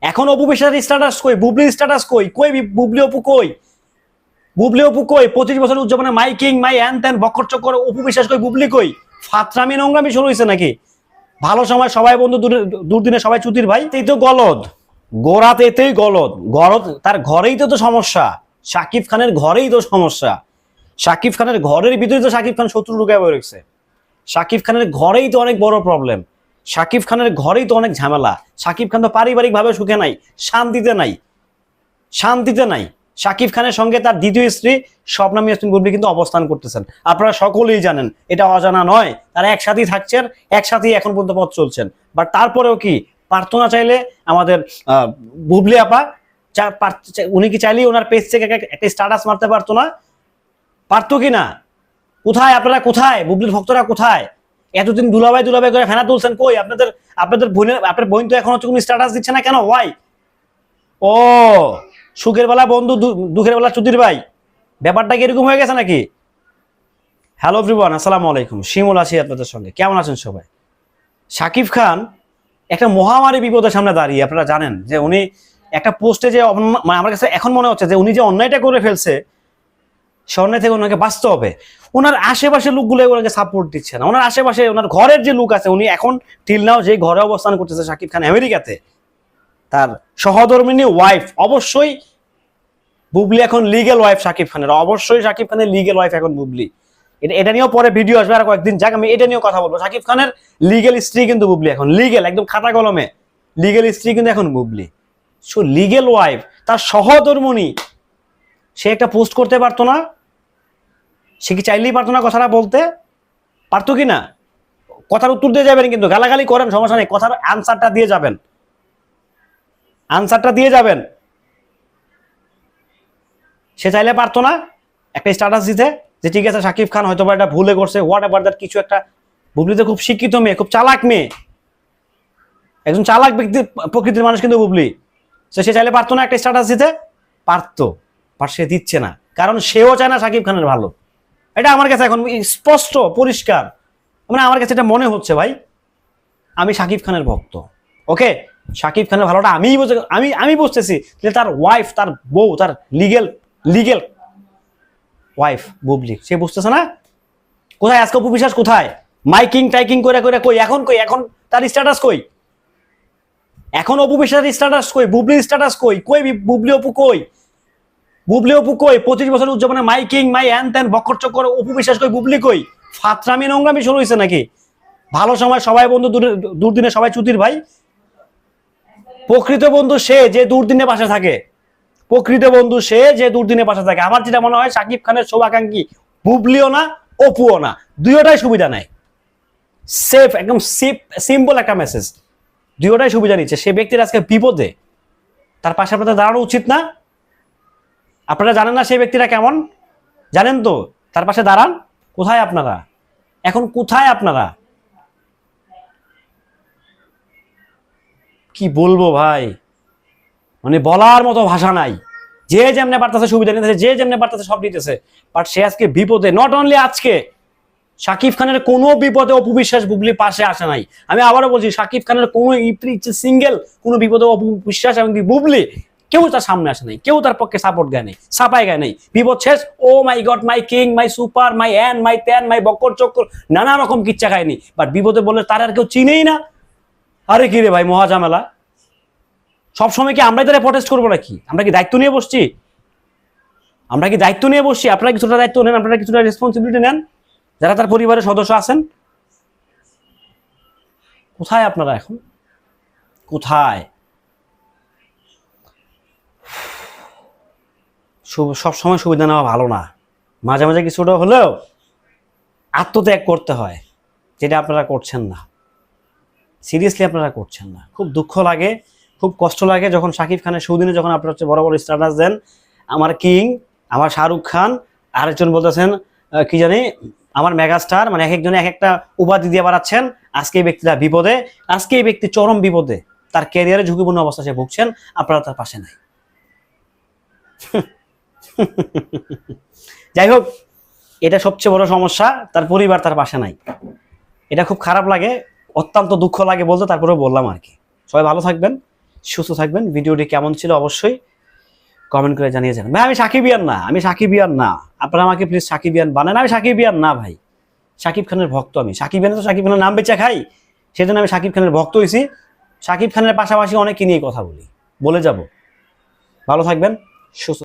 এখন অপু বিশ্বাসের স্ট্যাটাস কই? বুবলি স্ট্যাটাস কই? কই বুবলি অপু কই? বুবলি অপু কই? পঁচিশ বছর উদযাপনে মাইকিং মাই হ্যান ত্যান বকর চক্কর, অপু বিশ্বাস কই বুবলি কই? ফাতরামি নোংরামি শুরু হয়েছে নাকি? ভালো সময় সবাই বন্ধু দূরে- দুর্দিনে সবাই চুতির ভাই। এই তো গলদ। গোড়াতে এতেই গলদ। গরদ তার ঘরেই তো তো সমস্যা। শাকিব খানের ঘরেই তো সমস্যা। শাকিব খানের ঘরের ভিতরে তো শাকিব খান শত্রু ঢুকে রেখেছে শাকিব খানের ঘরেই তো অনেক বড় প্রবলেম শাকিব খানের ঘরেই তো অনেক ঝামেলা। শাকিব খান তো পারিবারিক ভাবে সুখে নাই, শান্তিতে নাই শান্তিতে নাই। শাকিব খানের সঙ্গে তার দ্বিতীয় স্ত্রী স্বপ্না ইয়াসমিন বুবলি কিন্তু অবস্থান করতেছেন। আপনারা সকলেই জানেন, এটা অজানা নয়, তারা একসাথেই থাকছেন, একসাথেই এখন পর্যন্ত পথ চলছেন। বাট তারপরেও কি প্রার্থনা চাইলে আমাদের বুবলি আপা উনি কি চাইলেই ওনার পেজ থেকে একটা স্ট্যাটাস মারতে পারতো না? পারতো কি না? কোথায়? আপনারা কোথায়? বুবলির ভক্তরা কোথায়? এতদিন দুলাভাই দুলাভাই করে ফেনা তুলছেন কই? আপনাদের আপনাদের বোনের আপনার বোন তো এখন হচ্ছে কোনো স্ট্যাটাস দিচ্ছে না কেন? ওয়াই ও, সুখের বেলা বন্ধু দুঃখের বেলা চুদির ভাই। ব্যাপারটা কি এরকম হয়ে গেছে নাকি? হ্যালো এভরিওয়ান আসসালামু আলাইকুম। শিমুল আছি আপনাদের সঙ্গে। কেমন আছেন সবাই? শাকিব খান একটা মহামারী বিপদের সামনে দাঁড়িয়ে, আপনারা জানেন যে উনি একটা পোস্টে যে মানে আমার কাছে এখন মনে হচ্ছে যে উনি যে অন্যায়টা করে ফেলছে সে অন্যায় থেকে ওনাকে বাঁচতে হবে। ওনার আশেপাশে লোকগুলো ওনাকে সাপোর্ট দিচ্ছে না। ওনার আশেপাশে, ওনার ঘরের যে লোক আছে, উনি এখন টিল নাও যে ঘরে অবস্থান করতেছে শাকিব খান আমেরিকাতে, তার সহধর্মিনী ওয়াইফ অবশ্যই বুবলি এখন লিগেল ওয়াইফ শাকিব খানের, অবশ্যই শাকিব খানের লিগেল ওয়াইফ এখন বুবলি। এটা এটা নিয়েও পরে ভিডিও আসবে, আর কয়েকদিন যাক, আমি এটা নিয়েও কথা বলব। শাকিব খানের লিগেল স্ত্রী কিন্তু বুবলি এখন লিগেল একদম খাতা কলমে। লিগেল স্ত্রী কিন্তু এখন বুবলি। সো লিগেল ওয়াইফ তার সহধর্মণী সে একটা পোস্ট করতে পারতো না সে কি চাইলেই পারতো না কথাটা বলতে? পারতো কি না? কথার উত্তর দিয়ে যাবেন কিন্তু, গালাগালি করেন, সমস্যা নেই। কথার আনসারটা দিয়ে যাবেন। আনসারটা দিয়ে যাবেন। সে চাইলে পারতো না। একটা স্ট্যাটাস দিতে যে, ঠিক আছে শাকিব খান হয়তো এটা ভুলে করছে। হোয়াট এভার দ্যাট কিছু একটা। বুবলিতে খুব শিক্ষিত মেয়ে, খুব চালাক মেয়ে। একজন চালাক ব্যক্তি, প্রকৃতির মানুষ কিন্তু বুবলি। সে সে চাইলে পারতো না একটা স্ট্যাটাস দিতে। পারতো বাট সে দিচ্ছে না। কারণ সেও চায় না শাকিব খানের ভালো। এটা আমার কাছে এখন স্পষ্ট, পরিষ্কার। মানে আমার কাছে এটা মনে হচ্ছে ভাই, আমি শাকিব খানের ভক্ত, ওকে? শাকিব খানের ভালোটা আমিই বুঝে, আমি আমি বুঝতেছি যে তার ওয়াইফ তার বউ, তার লিগেল লিগেল ওয়াইফ বুবলি। সে বুঝতেছে না? কোথায়? আজকে অপু বিশ্বাস কোথায়? মাইকিং, টাইকিং করে করে কই? এখন কই? এখন তার স্ট্যাটাস কই? এখন অপু বিশ্বাসের স্ট্যাটাস কই? বুবলির স্ট্যাটাস কই? কই বুবলি অপু কই? বুবলি অপু কই? পঁচিশ বছর উদযাপনে মাইকিং মাই হ্যান ত্যান বকর চক্কর, অপু বিশ্বাস কই? বুবলি কই? ফাতরামি নোংরামি শুরু হয়েছে নাকি? ভালো সময় সবাই বন্ধু দুর্দিনে সবাই চুতির ভাই। প্রকৃত বন্ধু সে যে দুর্দিনে পাশে থাকে। প্রকৃত বন্ধু সে যে দুর্দিনে পাশে থাকে। আমার যেটা মনে হয় সাকিব খানের শোভাকাঙ্ক্ষী বুবলিও না, অপুও না। দুইটাই সুবিধা নেয়। সেফ একদম সেফ সিম্পল একটা মেসেজ দুইটাই সুবিধা নিচ্ছে। সে ব্যক্তির আজকে বিপদে। তার পাশে দাঁড়ানো উচিত না। আপনারা জানেন না সেই ব্যক্তিরা কেমন? জানেন তো? তার পাশে দাঁড়ান। কোথায় আপনারা? এখন কোথায় আপনারা? কি বলব ভাই? মানে বলার মতো ভাষা নাই। যে যেমনে পারতেছে সুবিধা নিতেছে, যে যেমনে পারতেছে সব নিতেছে বাট সে আজকে বিপদে নট অনলি আজকে, শাকিব খানের কোনো বিপদে অপবিশ্বাস বুবলি পাশে আসে নাই। আমি আবারও বলছি, শাকিব খানের কোনো সিঙ্গেল কোনো বিপদে অপবিশ্বাস এবং কি বুবলি কেউ তার সামনে আসে নাই, কেউ তার পক্ষে সাপোর্ট গায় নাই সাপাই গায় নাই। বিপদ শেষ, ও my god my king my super my an my ত্যান মাই বক্কর চক্কর, নানা রকম কিচ্ছা খায়নি বাট বিপদে বললে তার আর কেউ চিনেই না। আরে কি রে ভাই, মহা ঝামেলা। সবসময় কি আমরাই তারা প্রটেস্ট করব নাকি? আমরা কি দায়িত্ব নিয়ে বসছি? আমরা কি দায়িত্ব নিয়ে বসছি? আপনারা কিছুটা দায়িত্ব নেন, আপনারা কিছুটা রেসপন্সিবিলিটি নেন। যারা তার পরিবারের সদস্য আছেন। কোথায় আপনারা এখন? কোথায়? সব সময় সুবিধা নেওয়া ভালো না। মাঝে মাঝে কিছুটা হলেও আত্মত্যাগ করতে হয়, যেটা আপনারা করছেন না। সিরিয়াসলি আপনারা করছেন না। খুব দুঃখ লাগে, খুব কষ্ট লাগে যখন শাকিব খানের সুদিনে যখন আপনারা হচ্ছে বড় বড় স্ট্যাটাস দেন আমার কিং, আমার শাহরুখ খান, আরেকজন বলতেছেন কি জানি, আমার মেগাস্টার মানে এক একজনে এক একটা উপাধি দিয়ে বাড়াচ্ছেন, আজকে এই ব্যক্তিটা বিপদে, আজকে এই ব্যক্তি চরম বিপদে, তার ক্যারিয়ারে ঝুঁকিপূর্ণ অবস্থা সে ভুগছেন, আপনারা তার পাশে নাই। যাই হোক, এটা সবচেয়ে বড় সমস্যা, তার পরিবার তার পাশে নাই। এটা খুব খারাপ লাগে, অত্যন্ত দুঃখ লাগে বলতে তারপরে বললাম আর কি। সবাই ভালো থাকবেন, সুস্থ থাকবেন। ভিডিওটি কেমন ছিল অবশ্যই কমেন্ট করে জানিয়ে যাবেন ভাই, আমি সাকিব ইয়ান না, আমি সাকিব ইয়ান না। আপনারা আমাকে প্লিজ সাকিব ইয়ান বানান। আমি সাকিব ইয়ান না ভাই। সাকিব খানের ভক্ত আমি। সাকিব ইয়ান তো সাকিব খানের নাম বেচা খাই। সেজন্য আমি সাকিব খানের ভক্ত হয়েছি সাকিব খানের পাশাপাশি অনেকে নিয়ে কথা বলি। বলে যাব। ভালো থাকবেন, সুস্থ